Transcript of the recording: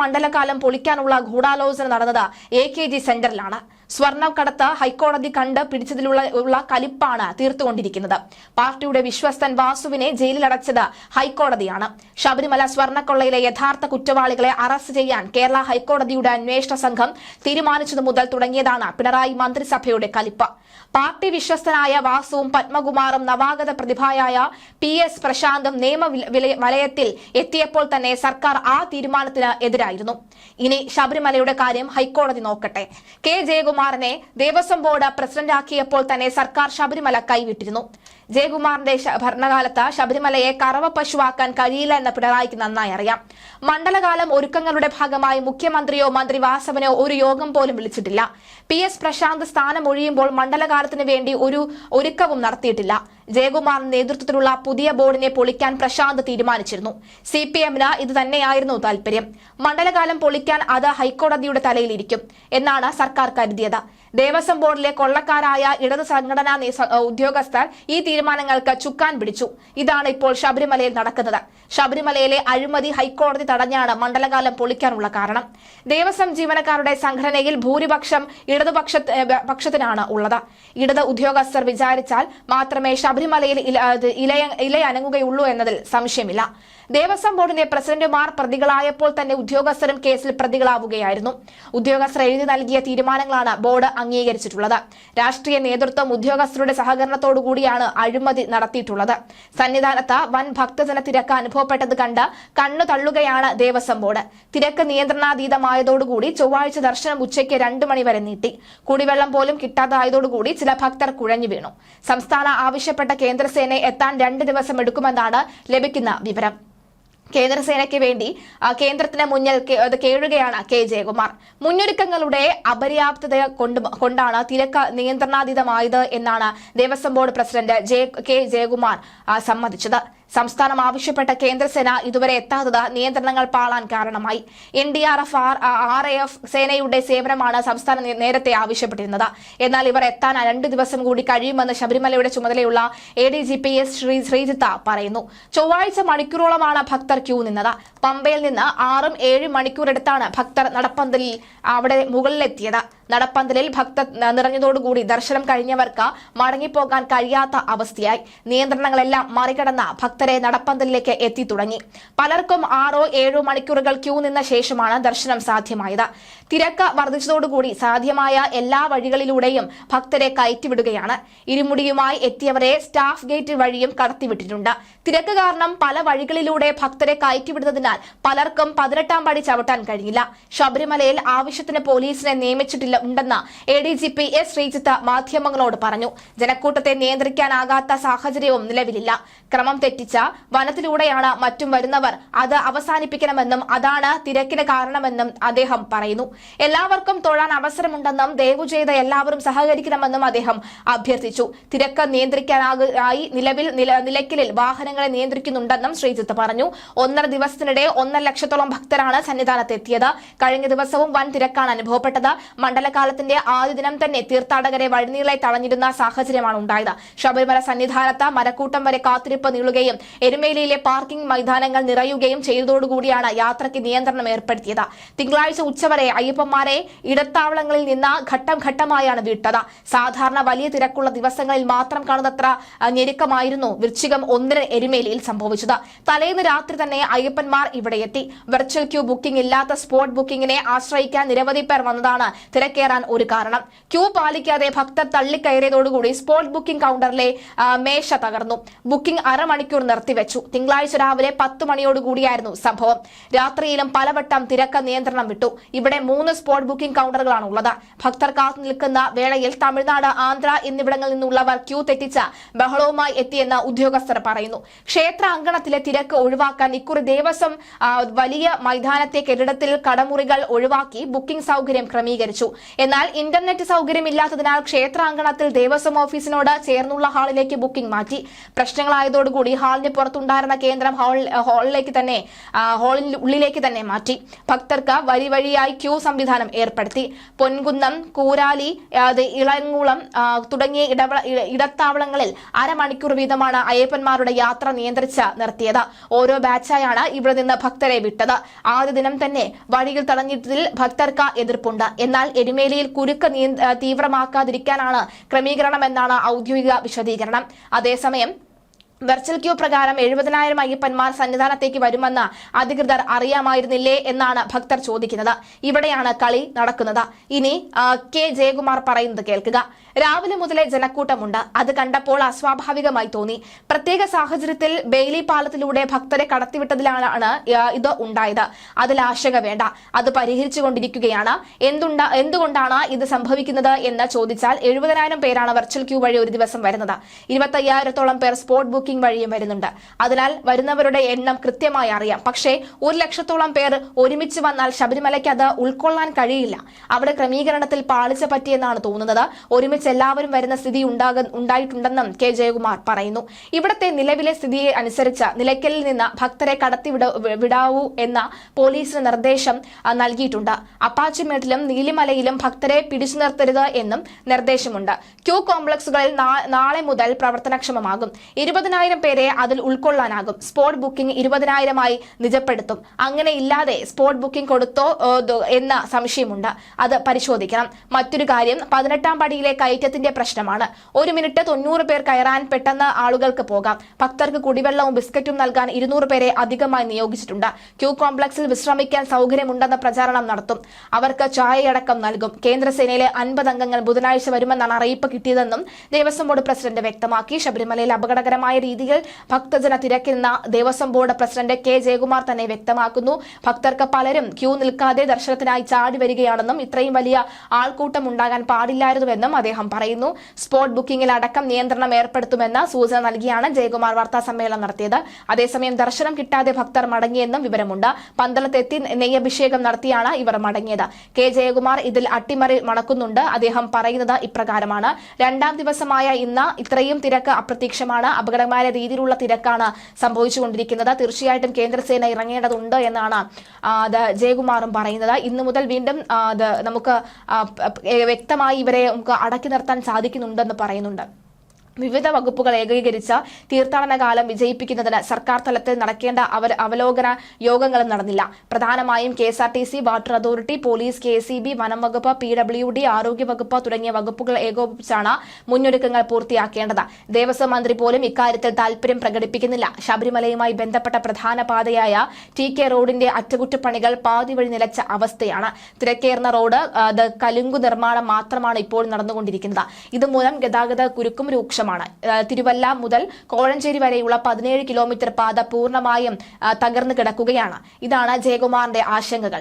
മണ്ഡലകാലം പൊളിക്കാനുള്ള ഗൂഢാലോചന നടന്നത് A K G സെന്ററിലാണ് സ്വർണം കടത്ത് ഹൈക്കോടതി കണ്ട് പിടിച്ചതിലുള്ള കലിപ്പാണ് തീർത്തുകൊണ്ടിരിക്കുന്നത്. പാർട്ടിയുടെ വിശ്വസ്തൻ വാസുവിനെ ജയിലിലടച്ചത് ഹൈക്കോടതിയാണ്. ശബരിമല സ്വർണക്കൊള്ളയിലെ യഥാർത്ഥ കുറ്റവാളികളെ അറസ്റ്റ് ചെയ്യാൻ കേരള ഹൈക്കോടതിയുടെ അന്വേഷണ സംഘം തീരുമാനിച്ചതു മുതൽ തുടങ്ങിയതാണ് പിണറായി മന്ത്രിസഭയുടെ കലിപ്പ്. പാർട്ടി വിശ്വസ്തനായ വാസുവും പത്മകുമാറും നവാഗത പ്രതിഭയായ പി എസ് പ്രശാന്തും നിയമ വില- വില- വലയത്തിൽ എത്തിയപ്പോൾ തന്നെ സർക്കാർ ആ തീരുമാനത്തിന് എതിരായിരുന്നു. ഇനി ശബരിമലയുടെ കാര്യം ഹൈക്കോടതി നോക്കട്ടെ. കെ ജയകുമാറിനെ ദേവസ്വം ബോർഡ് പ്രസിഡന്റാക്കിയപ്പോൾ തന്നെ സർക്കാർ ശബരിമല കൈവിട്ടിരുന്നു. ജയകുമാറിന്റെ ഭരണകാലത്ത് ശബരിമലയെ കറവ പശുവാക്കാൻ കഴിയില്ല എന്ന് പിണറായിക്ക് നന്നായി അറിയാം. മണ്ഡലകാലം ഒരുക്കങ്ങളുടെ ഭാഗമായി മുഖ്യമന്ത്രിയോ മന്ത്രി വാസവനോ ഒരു യോഗം പോലും വിളിച്ചിട്ടില്ല. പി എസ് പ്രശാന്ത് സ്ഥാനം ഒഴിയുമ്പോൾ മണ്ഡലകാലത്തിന് വേണ്ടി ഒരു ഒരുക്കവും നടത്തിയിട്ടില്ല. ജയകുമാറിന്റെ നേതൃത്വത്തിലുള്ള പുതിയ ബോർഡിനെ പൊളിക്കാൻ പ്രശാന്ത് തീരുമാനിച്ചിരുന്നു. സി പി എമ്മിന് ഇത് തന്നെയായിരുന്നു താൽപര്യം മണ്ഡലകാലം പൊളിക്കാൻ അത് ഹൈക്കോടതിയുടെ തലയിലിരിക്കും എന്നാണ് സർക്കാർ കരുതിയത്. ദേവസ്വം ബോർഡിലെ കൊള്ളക്കാരായ ഇടത് സംഘടനാ ഉദ്യോഗസ്ഥർ ഈ തീരുമാനങ്ങൾക്ക് ചുക്കാൻ പിടിച്ചു. ഇതാണ് ഇപ്പോൾ ശബരിമലയിൽ നടക്കുന്നത്. ശബരിമലയിലെ അഴിമതി ഹൈക്കോടതി തടഞ്ഞാണ് മണ്ഡലകാലം പൊളിക്കാനുള്ള കാരണം. ദേവസ്വം ജീവനക്കാരുടെ സംഘടനയിൽ ഭൂരിപക്ഷം ഇടതുപക്ഷ പക്ഷത്തിനാണ് ഉള്ളത്. ഇടത് ഉദ്യോഗസ്ഥർ വിചാരിച്ചാൽ മാത്രമേ ശബരിമലയിൽ ഇലയനങ്ങുകയുള്ളൂ എന്നതിൽ സംശയമില്ല. ദേവസ്വം ബോർഡിന്റെ പ്രസിഡന്റുമാർ പ്രതികളായപ്പോൾ തന്നെ ഉദ്യോഗസ്ഥരും കേസിൽ പ്രതികളാവുകയായിരുന്നു. ഉദ്യോഗസ്ഥർ എഴുതി നൽകിയ തീരുമാനങ്ങളാണ് ബോർഡ് അംഗീകരിച്ചിട്ടുള്ളത്. രാഷ്ട്രീയ നേതൃത്വം ഉദ്യോഗസ്ഥരുടെ സഹകരണത്തോടുകൂടിയാണ് അഴിമതി നടത്തിയിട്ടുള്ളത്. സന്നിധാനത്ത് വൻ ഭക്തജന തിരക്ക് അനുഭവപ്പെട്ടത് കണ്ട് കണ്ണു തള്ളുകയാണ് ദേവസ്വം ബോർഡ്. തിരക്ക് നിയന്ത്രണാതീതമായതോടുകൂടി ചൊവ്വാഴ്ച ദർശനം ഉച്ചയ്ക്ക് രണ്ടു മണിവരെ നീട്ടി. കുടിവെള്ളം പോലും കിട്ടാതായതോടുകൂടി ചില ഭക്തർ കുഴഞ്ഞു വീണു. സംസ്ഥാന ആവശ്യപ്പെട്ട കേന്ദ്രസേനയെ എത്താൻ രണ്ട് ദിവസം എടുക്കുമെന്നാണ് ലഭിക്കുന്ന വിവരം. കേന്ദ്രസേനയ്ക്ക് വേണ്ടി കേന്ദ്രത്തിന് മുന്നിൽ കേഴുകയാണ് കെ. ജയകുമാർ. മുന്നൊരുക്കങ്ങളുടെ അപര്യാപ്തത കൊണ്ട് കൊണ്ടാണ് തിരക്ക് നിയന്ത്രണാതീതമായത് എന്നാണ് Devaswom board president K. Jayakumar സമ്മതിച്ചത്. സംസ്ഥാനം ആവശ്യപ്പെട്ട കേന്ദ്രസേന ഇതുവരെ എത്താത്തത് നിയന്ത്രണങ്ങൾ പാളാൻ കാരണമായി. N D R F R A F സേനയുടെ സേവനമാണ് സംസ്ഥാനം നേരത്തെ ആവശ്യപ്പെട്ടിരുന്നത്. എന്നാൽ ഇവർ എത്താൻ രണ്ട് ദിവസം കൂടി കഴിയുമെന്ന് ശബരിമലയുടെ ചുമതലയുള്ള A D G P S Sree Sreejith പറയുന്നു. ചൊവ്വാഴ്ച മണിക്കൂറോളമാണ് ഭക്തർ ക്യൂ നിന്നത്. പമ്പയിൽ നിന്ന് ആറും ഏഴും മണിക്കൂറെടുത്താണ് ഭക്തർ നടപ്പന്തലിൽ അവിടെ മുകളിലെത്തിയത്. നടപ്പന്തലിൽ ഭക്തർ നിറഞ്ഞതോടുകൂടി ദർശനം കഴിഞ്ഞവർക്ക് മടങ്ങിപ്പോകാൻ കഴിയാത്ത അവസ്ഥയായി. നിയന്ത്രണങ്ങളെല്ലാം മറികടന്ന ഭക്തരെ നടപ്പന്തലിലേക്ക് എത്തി തുടങ്ങി. പലർക്കും ആറോ ഏഴോ മണിക്കൂറുകൾ ക്യൂ നിന്ന ശേഷമാണ് ദർശനം സാധ്യമായത്. തിരക്ക് വർദ്ധിച്ചതോടുകൂടി സാധ്യമായ എല്ലാ വഴികളിലൂടെയും ഭക്തരെ കയറ്റിവിടുകയാണ്. ഇരുമുടിയുമായി എത്തിയവരെ സ്റ്റാഫ് ഗേറ്റ് വഴിയും കടത്തിവിട്ടിട്ടുണ്ട്. തിരക്ക് കാരണം പല വഴികളിലൂടെ ഭക്തരെ കയറ്റിവിടുന്നതിനാൽ പലർക്കും പതിനെട്ടാം പടി ചവിട്ടാൻ കഴിഞ്ഞില്ല. ശബരിമലയിൽ ആവശ്യത്തിന് പോലീസിനെ നിയമിച്ചിട്ടില്ല ഉണ്ടെന്ന് A D G P S Sreejith മാധ്യമങ്ങളോട് പറഞ്ഞു. ജനക്കൂട്ടത്തെ നിയന്ത്രിക്കാനാകാത്ത സാഹചര്യവും നിലവിലില്ല. ക്രമം തെറ്റിച്ച വനത്തിലൂടെയാണ് മറ്റും വരുന്നവർ അത് അവസാനിപ്പിക്കണമെന്നും അതാണ് തിരക്കിന് കാരണമെന്നും അദ്ദേഹം പറയുന്നു. എല്ലാവർക്കും തൊഴാൻ അവസരമുണ്ടെന്നും ദയവു ചെയ്ത് എല്ലാവരും സഹകരിക്കണമെന്നും അദ്ദേഹം അഭ്യർത്ഥിച്ചു. തിരക്ക് നിയന്ത്രിക്കാനായി നിലവിൽ നില- നിലയ്ക്കലിൽ വാഹനങ്ങളെ നിയന്ത്രിക്കുന്നുണ്ടെന്നും ശ്രീജിത്ത് പറഞ്ഞു. ഒന്നര ദിവസത്തിനിടെ ഒന്നര ലക്ഷത്തോളം ഭക്തരാണ് സന്നിധാനത്ത് എത്തിയത് കഴിഞ്ഞ ദിവസവും വൻ തിരക്കാണ് അനുഭവപ്പെട്ടത്. മണ്ഡലകാലത്തിന്റെ ആദ്യ ദിനം തന്നെ തീർത്ഥാടകരെ വഴിനീളെ തടഞ്ഞിരുന്ന സാഹചര്യമാണ് ഉണ്ടായത്. ശബരിമല സന്നിധാനത്ത് മരക്കൂട്ടം വരെ കാത്തിരിപ്പ് നീളുകയും എരുമേലിയിലെ പാർക്കിംഗ് മൈതാനങ്ങൾ നിറയുകയും ചെയ്തതോടുകൂടിയാണ് യാത്രയ്ക്ക് നിയന്ത്രണം ഏർപ്പെടുത്തിയത്. തിങ്കളാഴ്ച ഉച്ചവരെ അയ്യപ്പന്മാരെ ഇടത്താവളങ്ങളിൽ നിന്ന് ഘട്ടം ഘട്ടമായാണ് വിട്ടത്. സാധാരണ വലിയ തിരക്കുള്ള ദിവസങ്ങളിൽ മാത്രം കാണുന്നത്ര ഞെരുക്കമായിരുന്നു വൃശ്ചികം ഒന്നിന് എരുമേലിയിൽ സംഭവിച്ചത്. തലേന്ന് രാത്രി തന്നെ അയ്യപ്പന്മാർ ഇവിടെ എത്തി. വെർച്വൽ ക്യൂ ബുക്കിംഗ് ഇല്ലാത്ത സ്പോട്ട് ബുക്കിംഗിനെ ആശ്രയിക്കാൻ നിരവധി പേർ വന്നതാണ് തിരക്കേറാൻ ഒരു കാരണം. ക്യൂ പാലിക്കാതെ ഭക്തർ തള്ളിക്കയറിയതോടുകൂടി സ്പോട്ട് ബുക്കിംഗ് കൗണ്ടറിലെ മേശ തകർന്നു. ബുക്കിംഗ് അരമണിക്കൂർ നിർത്തിവെച്ചു. തിങ്കളാഴ്ച രാവിലെ പത്ത് മണിയോടുകൂടിയായിരുന്നു സംഭവം. രാത്രിയിലും പലവട്ടം തിരക്ക് നിയന്ത്രണം വിട്ടു. ഇവിടെ മൂന്ന് സ്പോട്ട് ബുക്കിംഗ് കൌണ്ടറുകളാണ് ഉള്ളത്. ഭക്തർ കാത്തു നിൽക്കുന്ന വേളയിൽ തമിഴ്നാട് ആന്ധ്ര എന്നിവിടങ്ങളിൽ നിന്നുള്ളവർ ക്യൂ തെറ്റിച്ച ബഹളവുമായി എത്തിയെന്ന് ഉദ്യോഗസ്ഥർ പറയുന്നു. ക്ഷേത്ര അങ്കണത്തിലെ തിരക്ക് ഒഴിവാക്കാൻ ഇക്കുറി ദേവസ്വം വലിയ മൈതാനത്തെ കെട്ടിടത്തിൽ കടമുറികൾ ഒഴിവാക്കി ബുക്കിംഗ് സൌകര്യം ക്രമീകരിച്ചു. എന്നാൽ ഇന്റർനെറ്റ് സൗകര്യമില്ലാത്തതിനാൽ ക്ഷേത്രാങ്കണത്തിൽ ദേവസ്വം ഓഫീസിനോട് ചേർന്നുള്ള ഹാളിലേക്ക് ബുക്കിംഗ് മാറ്റി. പ്രശ്നങ്ങളായതോടുകൂടി ഹാൾ ഹാളിന് പുറത്തുണ്ടായിരുന്ന കേന്ദ്രം ഹാൾ ഹാളിലേക്ക് തന്നെ ഹാളിൽ ഉള്ളിലേക്ക് തന്നെ മാറ്റി. ഭക്തർക്ക് വരി വഴിയായി ക്യൂ സംവിധാനം ഏർപ്പെടുത്തി. പൊൻകുന്നം കൂരാലി ആ, തുടങ്ങിയ ഇടവ ഇടത്താവളങ്ങളിൽ അരമണിക്കൂർ വീതമാണ് അയ്യപ്പന്മാരുടെ യാത്ര നിയന്ത്രിച്ച് നിർത്തിയത്. ഓരോ ബാച്ചായാണ് ഇവിടെ നിന്ന് ഭക്തരെ വിട്ടത്. ആദ്യ ദിനം തന്നെ വഴിയിൽ തടഞ്ഞിട്ടതിൽ ഭക്തർക്ക് എതിർപ്പുണ്ട്. എന്നാൽ എരുമേലിയിൽ കുരുക്ക് തീവ്രമാക്കാതിരിക്കാനാണ് ക്രമീകരണം എന്നാണ് ഔദ്യോഗിക വിശദീകരണം. അതേസമയം വെർച്വൽ ക്യൂ പ്രകാരം എഴുപതിനായിരം അയ്യപ്പന്മാർ സന്നിധാനത്തേക്ക് വരുമെന്ന് അധികൃതർ അറിയാമായിരുന്നില്ലേ എന്നാണ് ഭക്തർ ചോദിക്കുന്നത്. ഇവിടെയാണ് കളി നടക്കുന്നത്. ഇനി കെ. ജയകുമാർ പറയുന്നത് കേൾക്കുക. രാവിലെ മുതലേ ജനക്കൂട്ടമുണ്ട്. അത് കണ്ടപ്പോൾ അസ്വാഭാവികമായി തോന്നി. പ്രത്യേക സാഹചര്യത്തിൽ ബെയിലി പാലത്തിലൂടെ ഭക്തരെ കടത്തിവിട്ടതിലാണ് ഇത് ഉണ്ടായത്. അതിൽ ആശങ്ക വേണ്ട. അത് പരിഹരിച്ചുകൊണ്ടിരിക്കുകയാണ് എന്തുണ്ട എന്തുകൊണ്ടാണ് ഇത് സംഭവിക്കുന്നത് എന്ന് ചോദിച്ചാൽ എഴുപതിനായിരം പേരാണ് വെർച്വൽ ക്യൂ വഴി ഒരു ദിവസം വരുന്നത്. ഇരുപത്തയ്യായിരത്തോളം പേർ സ്പോട്ട് ബുക്കിംഗ് വഴിയും വരുന്നുണ്ട്. അതിനാൽ വരുന്നവരുടെ എണ്ണം കൃത്യമായി അറിയാം. പക്ഷേ ഒരു ലക്ഷത്തോളം പേർ ഒരുമിച്ച് വന്നാൽ ശബരിമലയ്ക്ക് അത് ഉൾക്കൊള്ളാൻ കഴിയില്ല. അവിടെ ക്രമീകരണത്തിൽ പാളിച്ച പറ്റിയെന്നാണ് തോന്നുന്നത്. ഒരുമിച്ച് എല്ലാവരും വരുന്ന സ്ഥിതി ഉണ്ടായിട്ടുണ്ടെന്നും കെ. ജയകുമാർ പറയുന്നു. ഇവിടത്തെ നിലവിലെ സ്ഥിതിയെ അനുസരിച്ച് നിലയ്ക്കലിൽ നിന്ന് ഭക്തരെ കടത്തിവിട വിടാവൂ എന്ന പോലീസിന് നിർദ്ദേശം നൽകിയിട്ടുണ്ട്. അപ്പാച്ചിമേട്ടിലും നീലിമലയിലും ഭക്തരെ പിടിച്ചു നിർത്തരുത് എന്നും നിർദ്ദേശമുണ്ട്. ക്യൂ കോംപ്ലക്സുകളിൽ നാളെ മുതൽ പ്രവർത്തനക്ഷമമാകും. ഇരുപതിനായിരം പേരെ അതിൽ ഉൾക്കൊള്ളാനാകും. സ്പോട്ട് ബുക്കിംഗ് ഇരുപതിനായിരമായി നിജപ്പെടുത്തും. അങ്ങനെ ഇല്ലാതെ സ്പോട്ട് ബുക്കിംഗ് കൊടുത്തോ എന്ന സംശയമുണ്ട്. അത് പരിശോധിക്കണം. മറ്റൊരു കാര്യം പതിനെട്ടാം പടിയിലെ കയറ്റത്തിന്റെ പ്രശ്നമാണ്. ഒരു മിനിറ്റ് തൊണ്ണൂറ് പേർ കയറാൻ പെട്ടെന്ന് ആളുകൾക്ക് പോകാം. ഭക്തർക്ക് കുടിവെള്ളവും ബിസ്ക്കറ്റും നൽകാൻ ഇരുന്നൂറ് പേരെ അധികമായി നിയോഗിച്ചിട്ടുണ്ട്. ക്യൂ കോംപ്ലക്സിൽ വിശ്രമിക്കാൻ സൗകര്യമുണ്ടെന്ന പ്രചാരണം നടത്തും. അവർക്ക് ചായയടക്കം നൽകും. കേന്ദ്രസേനയിലെ അൻപത് അംഗങ്ങൾ ബുധനാഴ്ച വരുമെന്നാണ് അറിയിപ്പ് കിട്ടിയതെന്നും ദേവസ്വം ബോർഡ് പ്രസിഡന്റ് വ്യക്തമാക്കി. ശബരിമലയിൽ അപകടകരമായ രീതിയിൽ ഭക്തജന തിരക്കിരുന്ന Devaswom board president K Jayakumar തന്നെ വ്യക്തമാക്കുന്നു. ഭക്തർക്ക് പലരും ക്യൂ നിൽക്കാതെ ദർശനത്തിനായി ചാടി വരികയാണെന്നും ഇത്രയും വലിയ ആൾക്കൂട്ടം ഉണ്ടാകാൻ പാടില്ലായിരുന്നുവെന്നും അദ്ദേഹം പറയുന്നു. സ്പോട്ട് ബുക്കിംഗിൽ അടക്കം നിയന്ത്രണം ഏർപ്പെടുത്തുമെന്ന സൂചന നൽകിയാണ് ജയകുമാർ വാർത്താ സമ്മേളനം നടത്തിയത്. അതേസമയം ദർശനം കിട്ടാതെ ഭക്തർ മടങ്ങിയെന്നും വിവരമുണ്ട്. പന്തളത്തെത്തി നെയ്യഭിഷേകം നടത്തിയാണ് ഇവർ മടങ്ങിയത്. കെ ജയകുമാർ ഇതിൽ അട്ടിമറി മണക്കുന്നുണ്ട്. അദ്ദേഹം പറയുന്നത് ഇപ്രകാരമാണ്. രണ്ടാം ദിവസമായ ഇന്ന് ഇത്രയും തിരക്ക് അപ്രത്യക്ഷമാണ്. അപകടകരമായ രീതിയിലുള്ള തിരക്കാണ് സംഭവിച്ചുകൊണ്ടിരിക്കുന്നത്. തീർച്ചയായിട്ടും കേന്ദ്രസേന ഇറങ്ങേണ്ടതുണ്ട് എന്നാണ് ജയകുമാറും പറയുന്നത്. ഇന്നു മുതൽ വീണ്ടും നമുക്ക് വ്യക്തമായി ഇവരെ നമുക്ക് അടക്കി നിർത്താൻ സാധിക്കുന്നുണ്ടെന്ന് പറയുന്നുണ്ട്. വിവിധ വകുപ്പുകൾ ഏകീകരിച്ച തീർത്ഥാടന കാലം വിജയിപ്പിക്കുന്നതിന് സർക്കാർ തലത്തിൽ നടക്കേണ്ട അവർ അവലോകന യോഗങ്ങളും നടന്നില്ല. പ്രധാനമായും K S R T C water authority police K C B വനം വകുപ്പ് പി ഡബ്ല്യു ഡി ആരോഗ്യ വകുപ്പ് തുടങ്ങിയ വകുപ്പുകൾ ഏകോപിപ്പിച്ചാണ് മുന്നൊരുക്കങ്ങൾ പൂർത്തിയാക്കേണ്ടത്. ദേവസ്വം മന്ത്രി പോലും ഇക്കാര്യത്തിൽ താൽപര്യം പ്രകടിപ്പിക്കുന്നില്ല. ശബരിമലയുമായി ബന്ധപ്പെട്ട പ്രധാന പാതയായ ടി കെ റോഡിന്റെ അറ്റകുറ്റപ്പണികൾ പാതി വഴി നിലച്ച അവസ്ഥയാണ്. തിരക്കേറുന്ന റോഡ് കലുങ്കു നിർമ്മാണം മാത്രമാണ് ഇപ്പോൾ നടന്നുകൊണ്ടിരിക്കുന്നത്. ഇതുമൂലം ഗതാഗത കുരുക്കും രൂക്ഷമാണ് തിരുവല്ല മുതൽ കോഴഞ്ചേരി വരെയുള്ള പതിനേഴ് കിലോമീറ്റർ പാത പൂർണമായും തകർന്നു കിടക്കുകയാണ്. ഇതാണ് ജയകുമാറിന്റെ ആശങ്കകൾ.